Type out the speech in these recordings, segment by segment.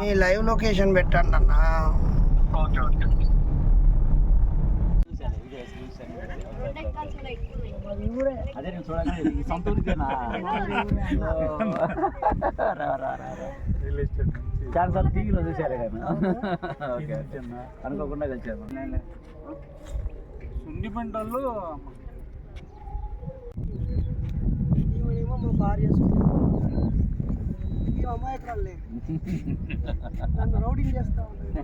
మీ live location పెట్టండి అన్న. చాలా టీవీలో. అనుకోకుండా కలిసాను సుండి పంటల్లో ఈమెనేమో మా భార్య ఈ నన్ను రౌడింగ్ చేస్తా ఉంటుంది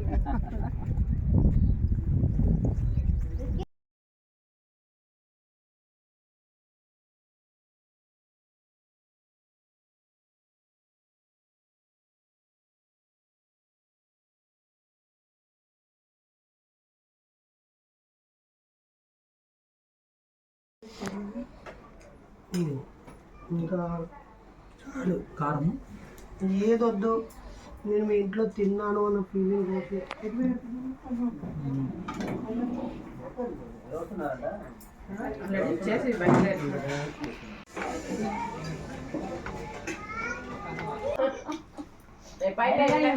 ఇంకా చాలు. కారం ఏదొద్దు నేను మీ ఇంట్లో తిన్నాను అన్న ఫీలింగ్ ఓకే.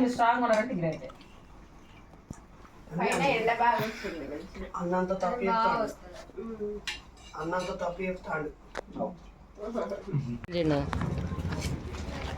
స్ట్రాంగ్ ఉండబట్టి గ్రేట్ అన్నంత తప్పు చెప్తాడు. అన్నంత తప్పు చెప్తాడు.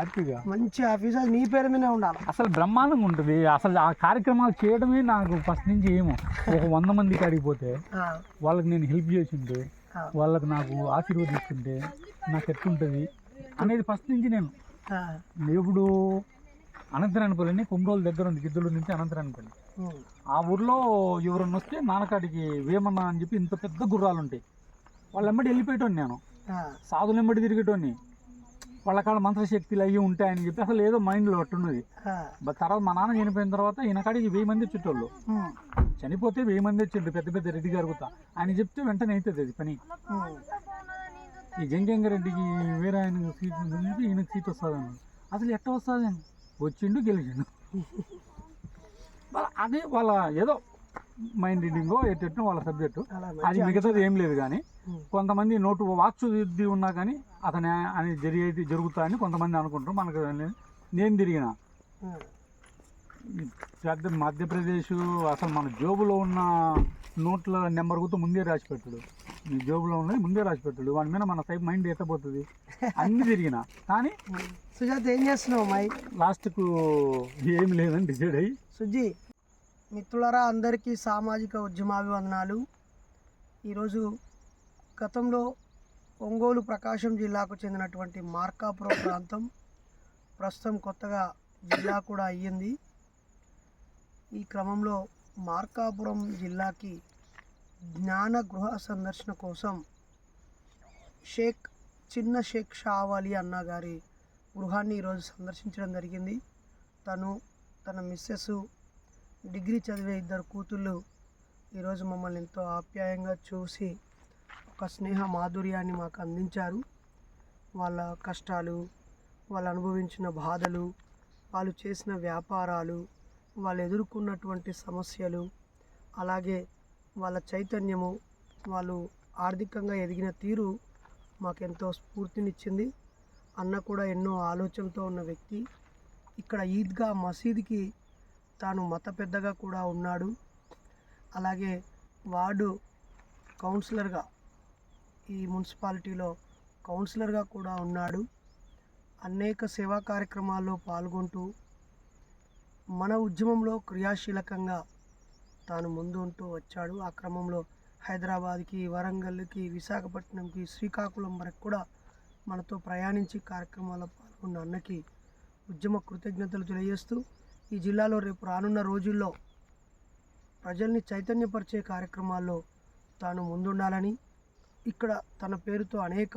హ్యాపీగా? మంచి ఆఫీసర్ నీ పేరు మీదే ఉండాలి. అసలు బ్రహ్మాండంగా ఉంటుంది. అసలు ఆ కార్యక్రమాలు చేయడమే నాకు ఫస్ట్ నుంచి ఏమో. ఒక వంద మందికి అడిగిపోతే వాళ్ళకి నేను హెల్ప్ చేసింటే వాళ్ళకి నాకు ఆశీర్వదిస్తుంటే నాకు ఎట్లుంటుంది అనేది ఫస్ట్ నుంచి నేను ఇప్పుడు అనంతరానిపల్లిని కొమ్మరోలు దగ్గర ఉంది గిద్దలూరు నుంచి అనంతరానిపల్లి ఆ ఊర్లో ఎవరన్నా వస్తే నాన్నకాడికి వేమన్నా అని చెప్పి ఇంత పెద్ద గుర్రాలు ఉంటాయి. వాళ్ళ ఎమ్మడి వెళ్ళిపోయేటోని నేను. సాధులు ఎమ్మడి తిరిగేటోని వాళ్ళ కాడ మంత్రశక్తులు అవి ఉంటాయని చెప్పి అసలు ఏదో మైండ్లో అట్టున్నది. తర్వాత మా నాన్న చనిపోయిన తర్వాత ఈయన కాడికి వెయ్యి మంది వచ్చేటోళ్ళు. చనిపోతే వెయ్యి మంది వచ్చిండ్రు పెద్ద పెద్ద రెడ్డి గారుగుతా ఆయన చెప్తే వెంటనే అవుతుంది అది పని. ఈ జంగంగారెడ్డికి వేరే ఆయన సీట్ ఉంది ఈయనకి సీట్ వస్తుంది అసలు ఎట్ట వస్తుంది వచ్చిండు గెలిచిండు. అదే వాళ్ళ ఏదో మైండ్ రీడింగో ఎట్టెట్టు వాళ్ళ సబ్జెక్టు అది మిగతాది ఏం లేదు కానీ. కొంతమంది నోటు వాక్సు ఇది ఉన్నా కానీ అతని అని జరిగేది జరుగుతా అని కొంతమంది అనుకుంటారు. మనకు నేను తిరిగిన. పెద్ద మధ్యప్రదేశ్ అసలు మన జోబులో ఉన్న నోట్ల నెంబర్ గుర్తు ముందే రాసి పెట్టాడు. నీ జోబులో ఉన్నది ముందే రాసి పెట్టాడు. వాడి మీద మన సైడ్ మైండ్ ఎత్తపోతుంది అన్ని తిరిగిన. కానీ. సుజాత ఏం చేస్తున్నావు మై? లాస్ట్కు ఏం లేదని డిసైడ్ అయ్యి సుజ్జి మిత్రులరా అందరికీ సామాజిక ఉద్యమాభివందనాలు. ఈరోజు గతంలో ఒంగోలు ప్రకాశం జిల్లాకు చెందినటువంటి మార్కాపురం ప్రాంతం ప్రస్తుతం కొత్తగా జిల్లా కూడా అయ్యింది. ఈ క్రమంలో మార్కాపురం జిల్లాకి జ్ఞాన గృహ సందర్శన కోసం షేక్ చిన్న షేక్ షావాలి అన్న గారి గృహాన్ని ఈరోజు సందర్శించడం జరిగింది. తను తన మిస్సెస్ డిగ్రీ చదివే ఇద్దరు కూతుళ్ళు ఈరోజు మమ్మల్ని ఎంతో ఆప్యాయంగా చూసి ఒక స్నేహ మాధుర్యాన్ని మాకు అందించారు. వాళ్ళ కష్టాలు వాళ్ళు అనుభవించిన బాధలు వాళ్ళు చేసిన వ్యాపారాలు వాళ్ళు ఎదుర్కొన్నటువంటి సమస్యలు అలాగే వాళ్ళ చైతన్యము వాళ్ళు ఆర్థికంగా ఎదిగిన తీరు మాకెంతో స్ఫూర్తినిచ్చింది. అన్న కూడా ఎన్నో ఆలోచనతో ఉన్న వ్యక్తి. ఇక్కడ ఈద్గా మసీదుకి తాను మత పెద్దగా కూడా ఉన్నాడు. అలాగే వార్డు కౌన్సిలర్గా ఈ మున్సిపాలిటీలో కౌన్సిలర్గా కూడా ఉన్నాడు. అనేక సేవా కార్యక్రమాల్లో పాల్గొంటూ మన ఉద్యమంలో క్రియాశీలకంగా తాను ముందు ఉంటూ వచ్చాడు. ఆ క్రమంలో హైదరాబాద్కి వరంగల్కి విశాఖపట్నంకి శ్రీకాకుళం వరకు కూడా మనతో ప్రయాణించి కార్యక్రమాల్లో పాల్గొన్న అన్నకి ఉద్యమ కృతజ్ఞతలు తెలియజేస్తూ ఈ జిల్లాలో రేపు రానున్న రోజుల్లో ప్రజల్ని చైతన్యపరిచే కార్యక్రమాల్లో తాను ముందుండాలని ఇక్కడ తన పేరుతో అనేక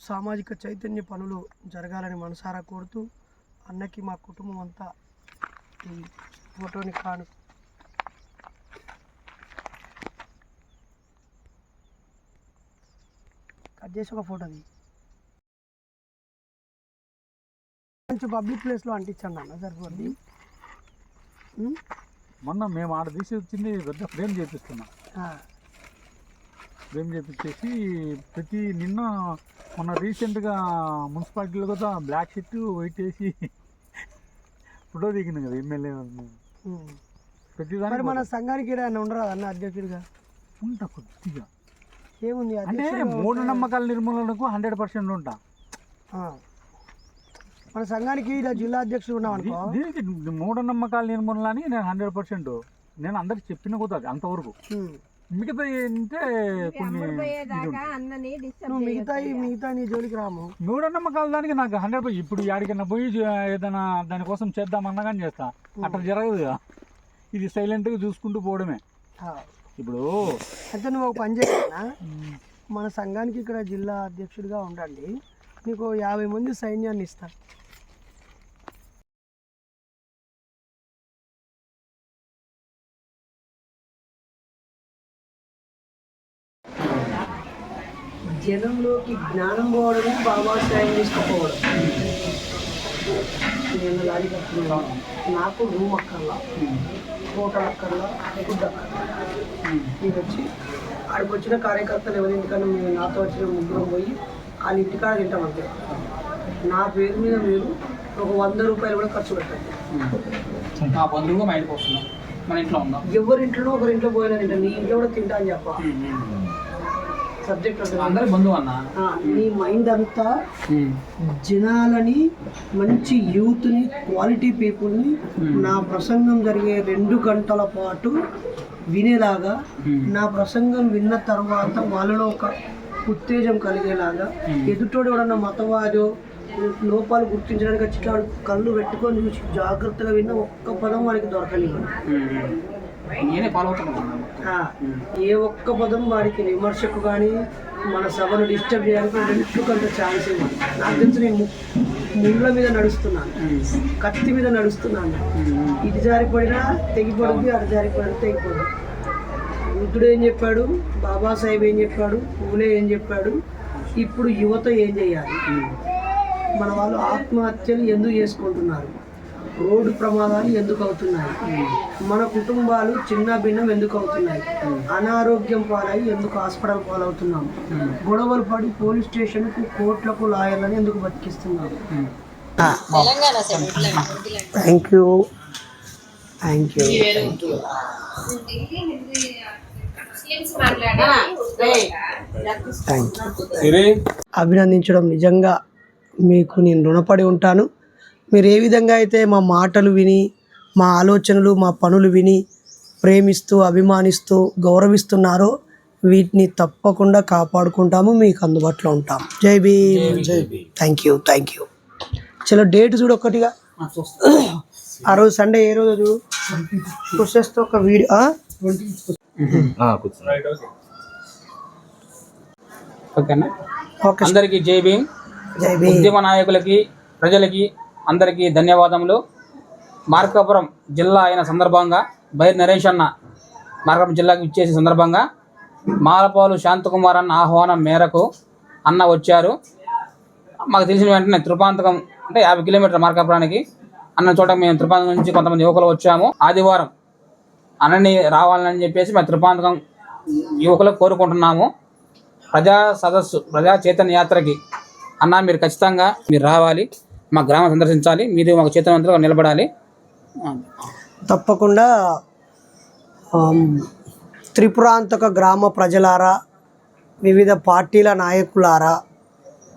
సామాజిక చైతన్య పనులు జరగాలని మనసారా కోరుతూ అన్నకి మా కుటుంబం అంతా ఈ ఫోటోని కాను కట్ చేసి ఒక ఫోటో తీ కొంచెం పబ్లిక్ ప్లేస్లో అంటించండి అన్న సరిపోద్ది? మొన్న మేము ఆడ తీసి వచ్చింది పెద్ద ఫ్రేమ్ చేపిస్తున్నాం. ఫ్రేమ్ చేపించేసి ప్రతి నిన్న మొన్న రీసెంట్గా మున్సిపాలిటీలో కూడా బ్లాక్ షర్ట్ వైట్ వేసి ఫోటో దిగింది కదా ఎమ్మెల్యే ఉం. ప్రతి మరి దానికి మన సంఘానికి ఏదైనా ఉండరా అన్న అధ్యక్షుడిగా? ఉంటా కొద్దిగా. ఏముంది అంటే అధ్యక్షుడిగా మూఢ ఉంటే- నమ్మకాల నిర్మూలనకు హండ్రెడ్ పర్సెంట్ ఉంటా. మన సంఘానికి ఇలా జిల్లా అధ్యక్షుడు ఉన్నాం అనుకో. దీనికి మూఢ నమ్మకాల నిర్మూలన అని నేను హండ్రెడ్ పర్సెంట్. నేను అందరికి చెప్పిన కూడా అది అంతవరకు. మిగతా ఏంటంటే కొన్ని. నువ్వు మిగతా మిగతా నీ జోలికి రాము. మూఢ నమ్మకాల దానికి నాకు హండ్రెడ్ ఇప్పుడు యాడికన్నా పోయి ఏదైనా దానికోసం చేద్దామన్నా కానీ చేస్తా. అట్లా జరగదు కదా. ఇది సైలెంట్గా చూసుకుంటూ పోవడమే. ఆ. ఇప్పుడు అయితే నువ్వు ఒక పని చేయాలన్నా మన సంఘానికి ఇక్కడ జిల్లా అధ్యక్షుడిగా ఉండండి. నీకు యాభై మంది సైన్యాన్ని ఇస్తా. జనంలోకి జ్ఞానం పోవడమే బాబాసాహెబ్ తీసుకుపోవడం నేను లారీ కట్టుకున్నాను. నాకు రూమ్ అక్కర్లా హోటల్ అక్కర్లా ఫుడ్ అక్కర్లా. నేను వచ్చి ఆడికి వచ్చిన కార్యకర్తలు ఎవరి? ఇంటికన్నా మేము నాతో వచ్చిన ముగ్గురం పోయి వాళ్ళ ఇంటికాడ తింటాం అంతే. నా పేరు మీద మీరు ఒక వంద రూపాయలు కూడా ఖర్చు పెట్టండి. మా ఇంటికి వస్తున్నాం. మన ఇంట్లో ఉందాం. ఎవరి ఇంట్లో ఒకరి ఇంట్లో పోయినా తింటా. నీ ఇంట్లో కూడా తింటా అని చెప్ప. సబ్జెక్ట్ ఉంటుంది అందరి బంధువు అన్న. ఆ, నీ మైండ్ అంతా జనాలని మంచి యూత్ని క్వాలిటీ పీపుల్ని నా ప్రసంగం జరిగే రెండు గంటల పాటు వినేలాగా నా ప్రసంగం విన్న తర్వాత వాళ్ళలో ఒక ఉత్తేజం కలిగేలాగా ఎదుటోడు ఎవడన్నా మతవాదో లోపాలు గుర్తించడానికి వచ్చేటాడు కళ్ళు పెట్టుకొని చూసి జాగ్రత్తగా విన్న ఒక్క పదం వాడికి దొరకనివ్వండి నేనే ఫాలో అవుతున్నాను ఏ ఒక్క పదం వారికి విమర్శకు కానీ మన సభను డిస్టర్బ్ చేయడానికి రెండుకంత ఛాన్స్ ఇవ్వండి నాకు తెలిసి నేను ముళ్ళ మీద నడుస్తున్నాను. కత్తి మీద నడుస్తున్నాను. ఇటు జారిపడినా తెగిపడుద్ది అటు జారిపడినా తెగిపోదు బుద్ధుడు ఏం చెప్పాడు? బాబాసాహెబ్ ఏం చెప్పాడు? పూలే ఏం చెప్పాడు? ఇప్పుడు యువత ఏం చేయాలి? మన వాళ్ళు ఆత్మహత్యలు ఎందుకు చేసుకుంటున్నారు? రోడ్డు ప్రమాదాలు ఎందుకు అవుతున్నాయి? మన కుటుంబాలు చిన్న భిన్నం ఎందుకు అవుతున్నాయి? అనారోగ్యం పాలై ఎందుకు హాస్పిటల్ పాలవుతున్నాం? గొడవలు పడి పోలీస్ స్టేషన్కు కోర్టులకు లాయర్లను ఎందుకు బతికిస్తున్నాం? Thank you thank you thank you అభినందించడం నిజంగా మీకు నేను రుణపడి ఉంటాను. మీరు ఏ విధంగా అయితే మా మాటలు విని మా ఆలోచనలు మా పనులు విని ప్రేమిస్తూ అభిమానిస్తూ గౌరవిస్తున్నారో వీటిని తప్పకుండా కాపాడుకుంటాము మీకు అందుబాటులో ఉంటాం. జై భీమ్. జై Bhim. Thank you thank you చలో డేట్ చూడు ఒక్కటిగా. ఆ రోజు సండే ఏ రోజు చూసేస్తే ఒక వీడియో ఓకేనా ఓకే అందరికీ జై భీమ్. జై భీమ్. ఉద్యమ నాయకులకి ప్రజలకి అందరికీ ధన్యవాదములు. మార్కాపురం జిల్లా అయిన సందర్భంగా బైర్ నరేష్ అన్న మార్కాపురం జిల్లాకు ఇచ్చేసే సందర్భంగా మాలపాలు శాంతకుమార్ అన్న ఆహ్వానం మేరకు అన్న వచ్చారు. మాకు తెలిసిన వెంటనే త్రిపాంతకం అంటే యాభై కిలోమీటర్ మార్కాపురానికి అన్న చోట మేము త్రిపాంతకం నుంచి కొంతమంది యువకులు వచ్చాము. ఆదివారం అన్నని రావాలని చెప్పేసి మేము త్రిపాంతకం యువకులు కోరుకుంటున్నాము. ప్రజా సదస్సు ప్రజా చైతన్య యాత్రకి అన్న మీరు ఖచ్చితంగా మీరు రావాలి. మా గ్రామం సందర్శించాలి. మీరు మాకు చైతన్యవంతులుగా నిలబడాలి. తప్పకుండా త్రిపురాంతక గ్రామ ప్రజలారా వివిధ పార్టీల నాయకులారా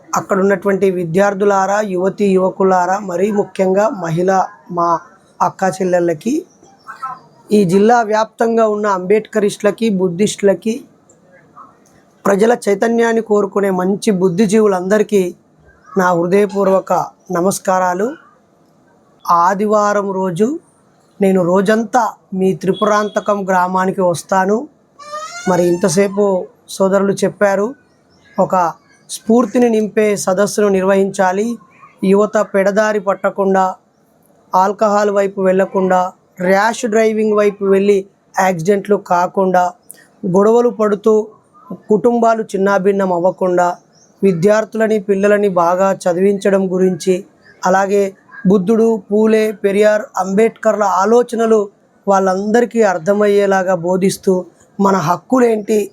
అక్కడ ఉన్నటువంటి విద్యార్థులారా యువతి యువకులారా మరీ ముఖ్యంగా మహిళ మా అక్క చెల్లెళ్ళకి ఈ జిల్లా వ్యాప్తంగా ఉన్న అంబేద్కరిస్టులకి బుద్ధిస్టులకి ప్రజల చైతన్యాన్ని కోరుకునే మంచి బుద్ధిజీవులందరికీ నా హృదయపూర్వక నమస్కారాలు. ఆదివారం రోజు నేను రోజంతా మీ త్రిపురాంతకం గ్రామానికి వస్తాను. మరి ఇంతసేపు సోదరులు చెప్పారు ఒక స్ఫూర్తిని నింపే సదస్సును నిర్వహించాలి. యువత పెడదారి పట్టకుండా ఆల్కహాల్ వైపు వెళ్ళకుండా ర్యాష్ డ్రైవింగ్ వైపు వెళ్ళి యాక్సిడెంట్లు కాకుండా గొడవలు పడుతూ కుటుంబాలు చిన్నాభిన్నం అవ్వకుండా విద్యార్థులని పిల్లలని బాగా చదివించడం గురించి అలాగే బుద్ధుడు పూలే పెరియార్ అంబేద్కర్ల ఆలోచనలు వాళ్ళందరికీ అర్థమయ్యేలాగా బోధిస్తూ మన హక్కులేంటి?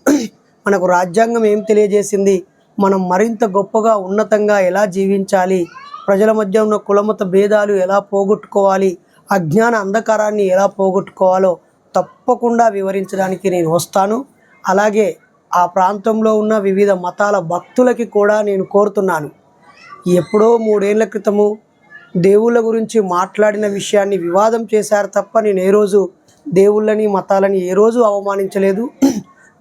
మనకు రాజ్యాంగం ఏం తెలియజేసింది? మనం మరింత గొప్పగా ఉన్నతంగా ఎలా జీవించాలి? ప్రజల మధ్య ఉన్న కులమత భేదాలు ఎలా పోగొట్టుకోవాలి? అజ్ఞాన అంధకారాన్ని ఎలా పోగొట్టుకోవాలో తప్పకుండా వివరించడానికి నేను వస్తాను. అలాగే ఆ ప్రాంతంలో ఉన్న వివిధ మతాల భక్తులకి కూడా నేను కోరుతున్నాను. ఎప్పుడో మూడేళ్ళ క్రితము దేవుళ్ళ గురించి మాట్లాడిన విషయాన్ని వివాదం చేశారు తప్ప నేను ఏ రోజు దేవుళ్ళని మతాలని ఏ రోజు అవమానించలేదు.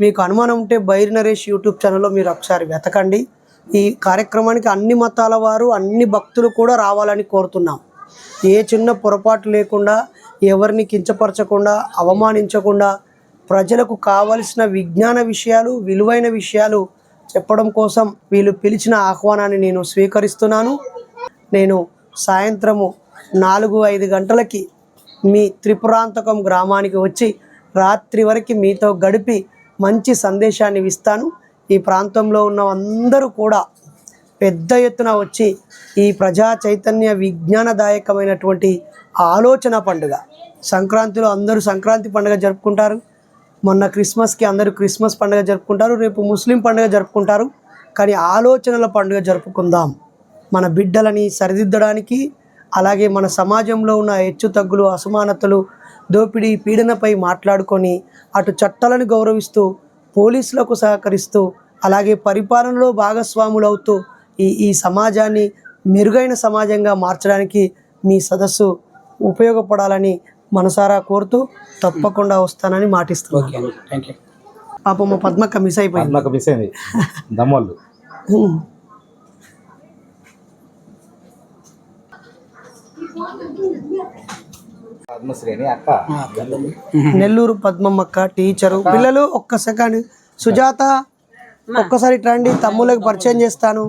మీకు అనుమానం ఉంటే బైరి నరేష్ యూట్యూబ్ ఛానల్లో మీరు ఒకసారి వెతకండి. ఈ కార్యక్రమానికి అన్ని మతాల వారు అన్ని భక్తులు కూడా రావాలని కోరుతున్నాం. ఏ చిన్న పొరపాటు లేకుండా ఎవరిని కించపరచకుండా అవమానించకుండా ప్రజలకు కావలసిన విజ్ఞాన విషయాలు విలువైన విషయాలు చెప్పడం కోసం వీళ్ళు పిలిచిన ఆహ్వానాన్ని నేను స్వీకరిస్తున్నాను. నేను సాయంత్రము నాలుగు ఐదు గంటలకి మీ త్రిపురాంతకం గ్రామానికి వచ్చి రాత్రి వరకు మీతో గడిపి మంచి సందేశాన్ని ఇస్తాను. ఈ ప్రాంతంలో ఉన్న అందరూ కూడా పెద్ద ఎత్తున వచ్చి ఈ ప్రజా చైతన్య విజ్ఞానదాయకమైనటువంటి ఆలోచన పండుగ. సంక్రాంతిలో అందరూ సంక్రాంతి పండుగ జరుపుకుంటారు. మొన్న క్రిస్మస్కి అందరూ క్రిస్మస్ పండుగ జరుపుకుంటారు రేపు ముస్లిం పండుగ జరుపుకుంటారు. కానీ ఆలోచనల పండుగ జరుపుకుందాం. మన బిడ్డలని సరిదిద్దడానికి అలాగే మన సమాజంలో ఉన్న హెచ్చు తగ్గులు అసమానతలు దోపిడీ పీడనపై మాట్లాడుకొని అటు చట్టాలను గౌరవిస్తూ పోలీసులకు సహకరిస్తూ అలాగే పరిపాలనలో భాగస్వాములు అవుతూ ఈ ఈ సమాజాన్ని మెరుగైన సమాజంగా మార్చడానికి మీ సదస్సు ఉపయోగపడాలని మనసారా కోరుతూ తప్పకుండా వస్తానని మాటిస్తున్నాను. పాపం మా పద్మక్క మిస్ అయిపోయింది. నాకు మిస్ అయింది. దమ్మోళ్ళు. అక్క. నెల్లూరు పద్మమ్మక్క టీచరు పిల్లలు ఒక్క సెకండ్ సుజాత ఒక్కసారి రండి తమ్ముళ్ళకి పరిచయం చేస్తాను.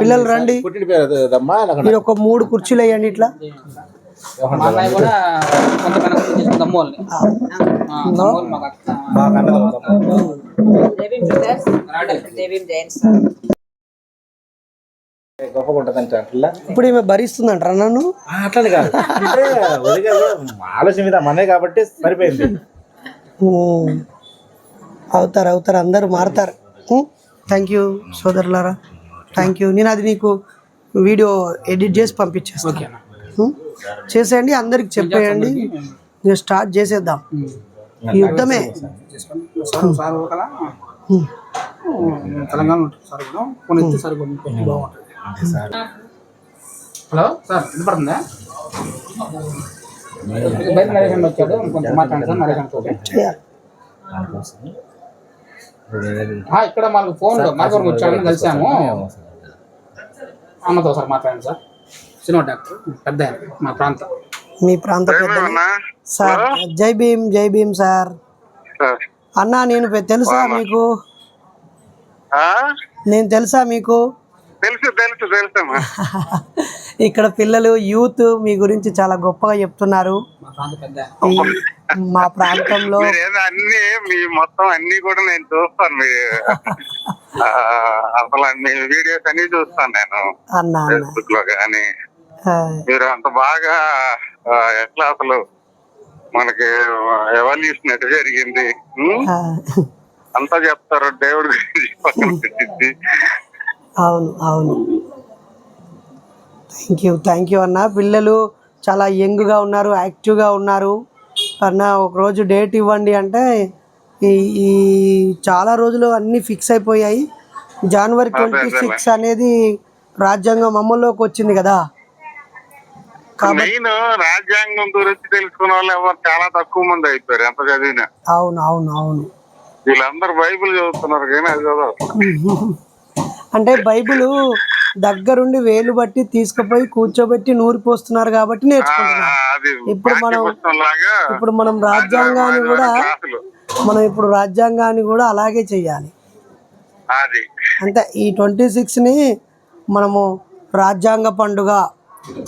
పిల్లలు రండి. మీరు ఒక మూడు కుర్చీలు వేయండి ఇట్లా. మా అన్నయ్య కూడా దమ్మోల్ని దమ్మోలు మాకు అట్లా ఇప్పుడు ఈమె భరిస్తుందంటారా నన్ను. అట్లని కాదు. అంటే ఆలోచన మీద మనే కాబట్టి సరిపోయింది. అవుతారు అవుతారు. అందరూ మారుతారు. థ్యాంక్ యూ సోదరులారా. థ్యాంక్ యూ నేను అది నీకు వీడియో ఎడిట్ చేసి పంపించేస్తాను? చేసేయండి అందరికి చెప్పేయండి. ఇక స్టార్ట్ చేసేద్దాం. యుద్ధమే. తెలంగాణ హలో సార్ వినపడుతుందా? బయట నరేషన్ వచ్చాడు కొంచెం మాట్లాడండి సార్ నరేషన్ ఇక్కడ మనకు ఫోన్ మార్గం వచ్చాడని కలిసాము. అన్నతో సార్ మాట్లాడండి సార్. సినిమా డాక్టర్ పెద్ద ఆయన మా ప్రాంతం. మీ ప్రాంత పెద్ద సార్ జై భీమ్ జై భీమ్ సార్. అన్నా నేను పె- తెలుసా మీకు? నేను తెలుసా మీకు? తెలుసు తెలుసు తెలుసమ్మా. ఇక్కడ పిల్లలు యూత్ మీ గురించి చాలా గొప్పగా చెప్తున్నారు. మా ప్రాంత పెద్ద ఆయన. ఈ మా ప్రాంతంలో మీరు ఏదో అన్ని మీ మొత్తం అన్ని కూడా నేను చూస్తాను మీ అసలు మీ వీడియోస్ అన్ని చూస్తాను నేను. అన్నా ఫేస్బుక్లో కానీ మీరు అంత బాగా ఎట్లా అసలు మనకి ఎవల్యూషన్ ఎట్లా జరిగింది. అంతా చెప్తారు దేవుడి గురించి పక్కన పెట్టింది అవును అవును. థ్యాంక్ యూ థ్యాంక్ యూ అన్న. పిల్లలు చాలా యంగ్గా ఉన్నారు యాక్టివ్గా ఉన్నారు. అన్న ఒకరోజు డేట్ ఇవ్వండి అంటే ఈ ఈ చాలా రోజులు అన్నీ ఫిక్స్ అయిపోయాయి. జనవరి ట్వంటీ సిక్స్ అనేది రాజ్యాంగం అమల్లోకి వచ్చింది కదా. మెయిన్ రాజ్యాంగం గురించి తెలుసుకున్న వాళ్ళు ఎవరు చాలా తక్కువ మంది అయిపోయారు ఎంత చదివినా. అవును అవును అవును. వీళ్ళందరూ బైబిల్ చదువుతున్నారు కానీ అది చదవరు. అంటే బైబిల్ దగ్గరుండి వేలు బట్టి తీసుకుపోయి కూర్చోబెట్టి నూరి పోస్తున్నారు కాబట్టి నేర్చుకుంటున్నారు. ఇప్పుడు మనం ఇప్పుడు మనం రాజ్యాంగాన్ని కూడా మనం ఇప్పుడు రాజ్యాంగాన్ని కూడా అలాగే చేయాలి అంటే ఈ ట్వంటీ సిక్స్ని మనము రాజ్యాంగ పండుగ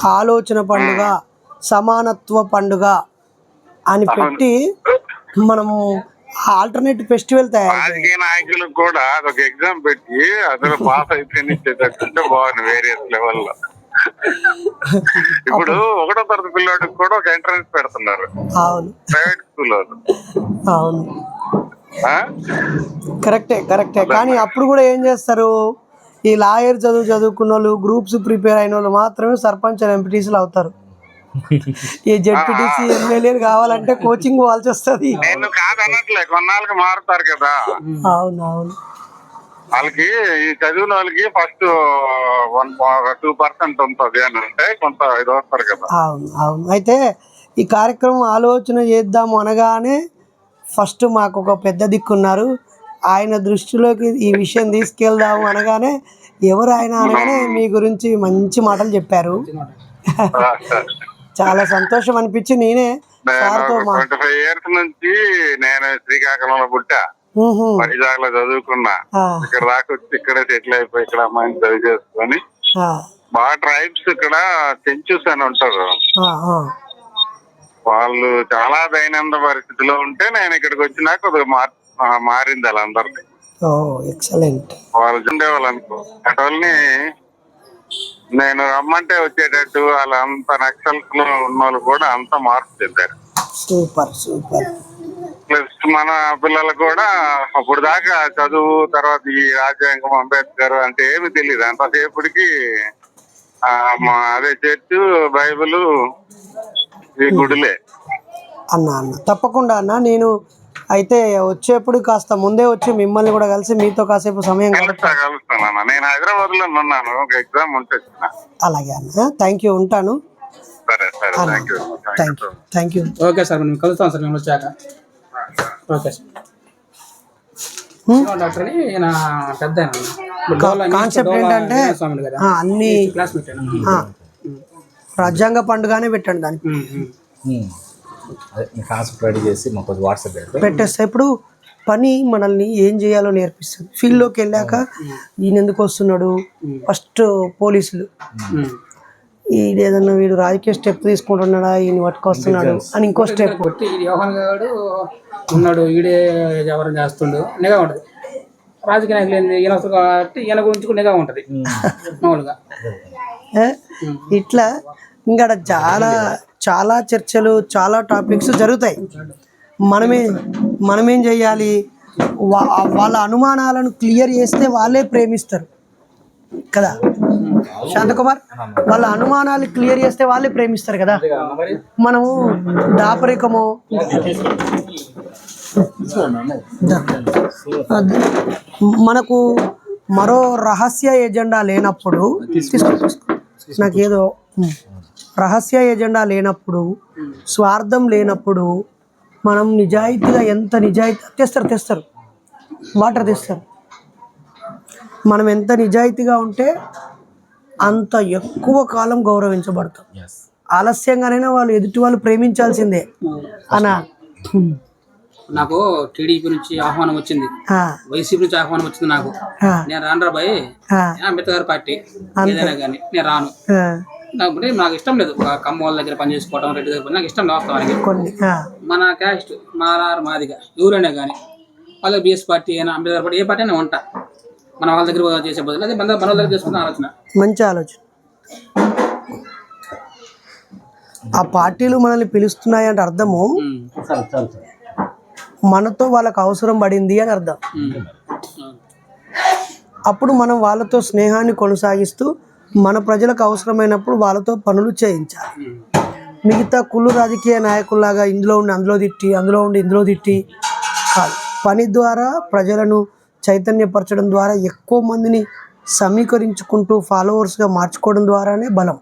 ఆలోచన పండుగ సమానత్వ పండుగ అని పెట్టి మనము ఆల్టర్నేట్ ఫెస్టివల్ తయారు. రాజకీయ నాయకులకు కూడా అదొక ఎగ్జామ్ పెట్టి అసలు పాస్ అయితే ఇచ్చేటట్టుంటే బాగుంది వేరియస్ లెవెల్లో. ఇప్పుడు ఒకటో తరగతి పిల్లోడికి కూడా ఒక ఎంట్రన్స్ పెడుతున్నారు. అవును. ప్రైవేట్ స్కూల్ వాళ్ళు. అవును. ఆ? కరెక్టే కరెక్టే. కానీ అప్పుడు కూడా ఏం చేస్తారు? ఈ లాయర్ చదువు చదువుకున్న వాళ్ళు గ్రూప్స్ ప్రిపేర్ అయిన వాళ్ళు మాత్రమే సర్పంచ్ ఎంపీటీసీలు అవుతారు. ఈ జెడ్పీటీసీ ఎమ్మెల్యేలు కావాలంటే కోచింగ్ పోవాల్సి వస్తుంది. నేను కాదనట్లే కొన్నాళ్ళకి మారుతారు కదా. అవును అవును వాళ్ళకి ఈ చదివిన వాళ్ళకి ఫస్ట్ వన్ టూ పర్సెంట్ ఉంటుంది అని అంటే కొంత ఇది వస్తారు కదా. అవును అవును. అయితే ఈ కార్యక్రమం ఆలోచన చేద్దాము అనగానే ఫస్ట్ మాకు ఒక పెద్ద దిక్కున్నారు. ఆయన దృష్టిలోకి ఈ విషయం తీసుకెళ్దాము అనగానే ఎవరు ఆయన అనగానే మీ గురించి మంచి మాటలు చెప్పారు. చాలా సంతోషం అనిపించి నేనే మా ట్వంటీ ఫైవ్ ఇయర్స్ నుంచి నేను శ్రీకాకుళంలో పుట్టా. వైజాగ్లో చదువుకున్నా. ఇక్కడ దాకా వచ్చి ఇక్కడే సెటిల్ అయిపోయి ఇక్కడ అమ్మాయిని చదివి చేసుకొని బాగా ట్రైబ్స్ ఇక్కడ చెంచుస్ అని ఉంటారు. వాళ్ళు చాలా దైనంద పరిస్థితిలో ఉంటే నేను ఇక్కడికి వచ్చినాక కొద్దిగా మార్ ఆ, మారింది వాళ్ళందరినీ ఓ ఎక్సలెంట్. వాళ్ళు ఉండేవాళ్ళు అనుకో అటోల్ని నేను రమ్మంటే వచ్చేటట్టు వాళ్ళంతా నక్సల్స్లో ఉన్న వాళ్ళు కూడా అంత మార్పు చెందారు. Super super. ప్లస్ మన పిల్లలు కూడా అప్పుడు దాకా చదువు తర్వాత ఈ రాజ్యాంగం అంబేద్కర్ అంటే ఏమి తెలియదు అంతసేపటికి అదే చర్చ్ బైబిల్ ఈ గుడిలే. అన్న అన్న. తప్పకుండా అన్న నేను అయితే వచ్చేప్పుడు కాస్త ముందే వచ్చి మిమ్మల్ని కూడా కలిసి మీతో కాసేపు సమయం కలుస్తాను అన్న నేను హైదరాబాద్లో ఉన్నాను. ఒక ఎగ్జామ్ ఉంటే అలాగే అన్న. థ్యాంక్ యూ ఉంటాను. సరే సరే. అన్న థ్యాంక్ యూ ఓకే సార్ మేము కలుస్తాం సార్ మేము వచ్చాక. Okay sir. హ్మ్? డాక్టర్ ఈయన పెద్ద కాన్సెప్ట్ ఏంటంటే అన్ని రాజ్యాంగ పండుగనే పెట్టండి దానికి. అదే మీ కాన్సెప్ట్ రెడీ చేసి మాకు కొంచెం వాట్సాప్ పెడితే. పెట్టేస్తే. ఇప్పుడు పని మనల్ని ఏం చేయాలో నేర్పిస్తుంది. ఫీల్డ్లోకి వెళ్ళాక ఈయన ఎందుకు వస్తున్నాడు? ఫస్ట్ పోలీసులు. ఈయన ఏదన్నా వీడు రాజకీయ స్టెప్ తీసుకుంటున్నాడా? ఈయన పట్టుకొస్తున్నాడు అని ఇంకో స్టెప్ కొట్టి ఈ యోహన్ గారు ఉన్నాడు ఈడే ఎవరైనా చేస్తుండు. నిఘా ఉంటుంది. రాజకీయ నాయకులు ఈయన వస్తారు కాబట్టి ఈయన గురించి నిఘా ఉంటుంది. మామూలుగా? ఇట్లా ఇంకా చాలా చాలా చర్చలు చాలా టాపిక్స్ జరుగుతాయి. మనమే మనమేం చేయాలి? వా- వాళ్ళ అనుమానాలను క్లియర్ చేస్తే వాళ్ళే ప్రేమిస్తారు. కదా? శాంతకుమార్ వాళ్ళ అనుమానాలు క్లియర్ చేస్తే వాళ్ళే ప్రేమిస్తారు కదా? మనము దాపరికము మనకు మరో రహస్య ఎజెండా లేనప్పుడు తీసుకో, తీసుకో. నాకేదో రహస్య ఎజెండా లేనప్పుడు స్వార్థం లేనప్పుడు మనం నిజాయితీగా ఎంత నిజాయితీ తెస్తారు తెస్తారు. వాటర్ తెస్తారు. మనం ఎంత నిజాయితీగా ఉంటే అంత ఎక్కువ కాలం గౌరవించబడతాం. ఆలస్యంగానైనా వాళ్ళు ఎదుటి వాళ్ళు ప్రేమించాల్సిందే. అనా. నాకు టీడీపీ నుంచి ఆహ్వానం వచ్చింది. ఆ, వైసీపీ నుంచి ఆహ్వానం వచ్చింది నాకు. నేను రాను రా అంబేద్కర్ గారి పార్టీ ఏదైనా కానీ నేను రాను. ఆ. నాకు అంటే నాకు ఇష్టం లేదు. కమ్మ వాళ్ళ దగ్గర పని చేసుకోవడం రెడ్డి దగ్గర పని నాకు ఇష్టం లేదు వాస్తవానికి. కొన్ని మన క్యాస్ట్ మారారు మాదిగా ఎవరైనా కానీ వాళ్ళ బిఎస్ పార్టీ అయినా అంబేద్కర్ పార్టీ ఏ పార్టీ అయినా ఉంటా. మన వాళ్ళ దగ్గర చేసే బదులు. అదే మన మన వాళ్ళ దగ్గర చేసుకున్న ఆలోచన. మంచి ఆలోచన. ఆ పార్టీలు మనల్ని పిలుస్తున్నాయి అంటే అర్థము. మనతో వాళ్ళకి అవసరం పడింది అని అర్థం. అప్పుడు మనం వాళ్ళతో స్నేహాన్ని కొనసాగిస్తూ మన ప్రజలకు అవసరమైనప్పుడు వాళ్ళతో పనులు చేయించాలి. మిగతా కుళ్ళు రాజకీయ నాయకుల్లాగా ఇందులో ఉండి అందులో తిట్టి అందులో ఉండి ఇందులో తిట్టి కాదు. పని ద్వారా ప్రజలను చైతన్యపరచడం ద్వారా ఎక్కువ మందిని సమీకరించుకుంటూ ఫాలోవర్స్గా మార్చుకోవడం ద్వారానే బలం.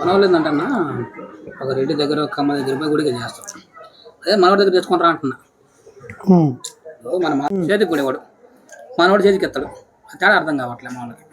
మన ఒక రెడ్డి దగ్గర ఒక కమ్మ దగ్గర పోయి గుడికి చేస్తాం మనవాడి దగ్గర తెచ్చుకుంటారా అంటున్నా. మన మా చేతికి గుడేవాడు మనవాడు చేతికి ఎత్తాడు తేడా అర్థం కావట్లే మా వాళ్ళకి